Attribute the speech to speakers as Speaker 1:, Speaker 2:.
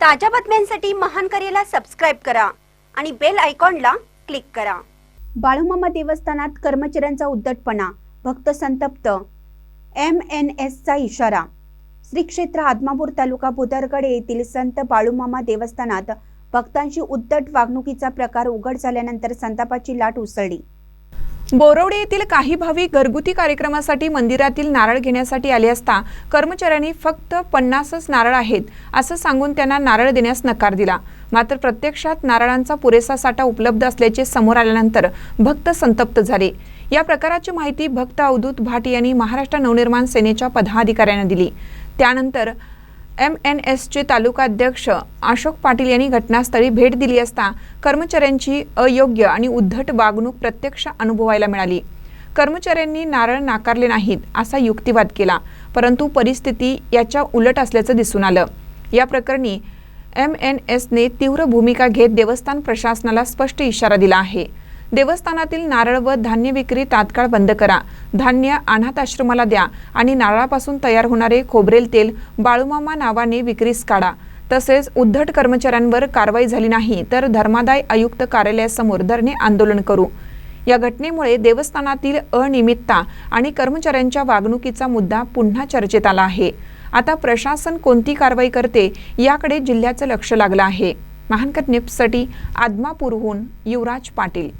Speaker 1: ताज्या बातम्यांसाठी महान करेला सबस्क्राईब करा आणि बेल आयकॉनला क्लिक करा. बाळूमामा देवस्थानात कर्मचाऱ्यांचा उद्धटपणा भक्त संतप्त एम एन एसचा इशारा. श्री क्षेत्र आदमापूर तालुका भुदरगड येथील संत बाळूमामा देवस्थानात भक्तांशी उद्धट वागणुकीचा प्रकार उघड झाल्यानंतर संतापाची लाट उसळली.
Speaker 2: बोरवडे येथील काही भाविक घरगुती कार्यक्रमासाठी मंदिरातील नारळ घेण्यासाठी आले असता कर्मचाऱ्यांनी फक्त पन्नासच नारळ आहेत असं सांगून त्यांना नारळ देण्यास नकार दिला. मात्र प्रत्यक्षात नारळांचा पुरेसा साठा उपलब्ध असल्याचे समोर आल्यानंतर भक्त संतप्त झाले. या प्रकाराची माहिती भक्त अवधूत भाट यांनी महाराष्ट्र नवनिर्माण सेनेच्या पदाधिकाऱ्यांना दिली. त्यानंतर एम एन एसचे तालुका अध्यक्ष अशोक पाटील यांनी घटनास्थळी भेट दिली असता कर्मचाऱ्यांची अयोग्य आणि उद्धट वागणूक प्रत्यक्ष अनुभवायला मिळाली. कर्मचाऱ्यांनी नारळ नाकारले नाहीत असा युक्तिवाद केला परंतु परिस्थिती याच्या उलट असल्याचं दिसून आलं. या प्रकरणी एम एन एसने तीव्र भूमिका घेत देवस्थान प्रशासनाला स्पष्ट इशारा दिला आहे. देवस्थानातील नारळ व धान्य विक्री तात्काळ बंद करा. धान्य अनाथ आश्रमाला द्या आणि नारळापासून तयार होणारे खोबरेल तेल बाळूमामा नावाने विक्रीस काढा. तसेच उद्धट कर्मचाऱ्यांवर कारवाई झाली नाही तर धर्मादाय आयुक्त कार्यालयासमोर धरणे आंदोलन करू. या घटनेमुळे देवस्थानातील अनियमितता आणि कर्मचाऱ्यांच्या वागणुकीचा मुद्दा पुन्हा चर्चेत आला आहे. आता प्रशासन कोणती कारवाई करते याकडे जिल्ह्याचं लक्ष लागलं आहे. महानकर निप्ससाठी आदमापूरहून युवराज पाटील.